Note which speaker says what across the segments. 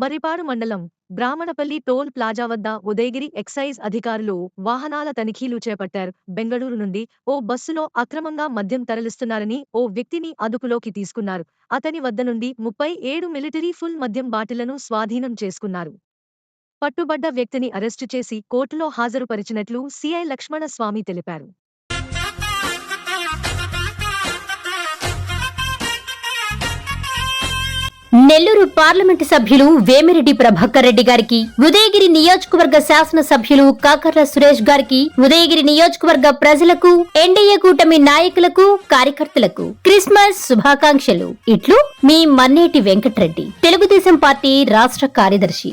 Speaker 1: మర్రిపాడు మండలం Brahmanapalli toll plaza వద్ద Udayagiri excise అధికారులు వాహనాల తనిఖీలు చేపట్టారు. బెంగళూరు నుండి ఓ బస్సులో అక్రమంగా మద్యం తరలిస్తున్నారని ఓ వ్యక్తిని అదుపులోకి తీసుకున్నారు. అతని వద్ద నుండి ముప్పై ఏడు మిలిటరీ ఫుల్ మద్యం బాటిళ్ళను స్వాధీనం చేసుకున్నారు. పట్టుబడ్డ వ్యక్తిని అరెస్టు చేసి కోర్టులో హాజరుపరిచినట్లు సిఐ లక్ష్మణస్వామి తెలిపారు.
Speaker 2: నెల్లూరు పార్లమెంటు సభ్యులు వేమిరెడ్డి ప్రభాకర్ రెడ్డి గారికి ఉదయగిరి నియోజకవర్గ శాసన సభ్యులు కాకర్ల సురేష్ గారికి ఉదయగిరి నియోజకవర్గ ప్రజలకు ఎన్డీఏ కూటమి నాయకులకు కార్యకర్తలకు క్రిస్మస్ శుభాకాంక్షలు. ఇట్లు మీ మన్నేటి వెంకటరెడ్డి తెలుగుదేశం పార్టీ రాష్ట్ర కార్యదర్శి.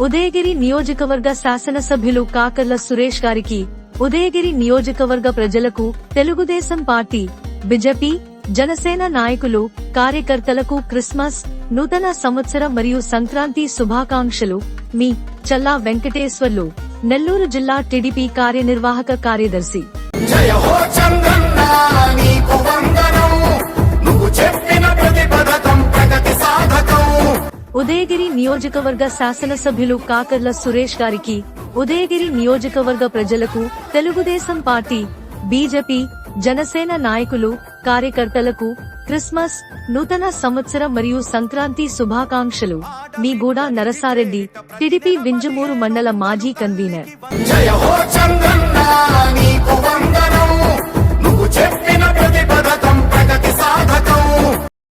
Speaker 1: ఉదయగిరి నియోజకవర్గ శాసన సభ్యులు కాకర్ల సురేష్ గారికి ఉదయగిరి నియోజకవర్గ ప్రజలకు తెలుగుదేశం పార్టీ బిజెపి జనసేన నాయకులు కార్యకర్తలకు క్రిస్మస్ నూతన సంవత్సర మరియు సంక్రాంతి శుభాకాంక్షలు. మీ చల్లా వెంకటేశ్వర్లు నెల్లూరు జిల్లా టీడీపీ కార్యనిర్వాహక కార్యదర్శి. ఉదయగిరి నియోజకవర్గ శాసనసభ్యులు కాకర్ల సురేష్ గారికి ఉదయగిరి నియోజకవర్గ ప్రజలకు తెలుగుదేశం పార్టీ బీజేపీ జనసేన నాయకులు కార్యకర్తలకు క్రిస్మస్ నూతన సంవత్సర మరియు సంక్రాంతి శుభాకాంక్షలు. మీ గూడా నరసారెడ్డి టిడిపి వింజమూరు మండల మాజీ కన్వీనర్.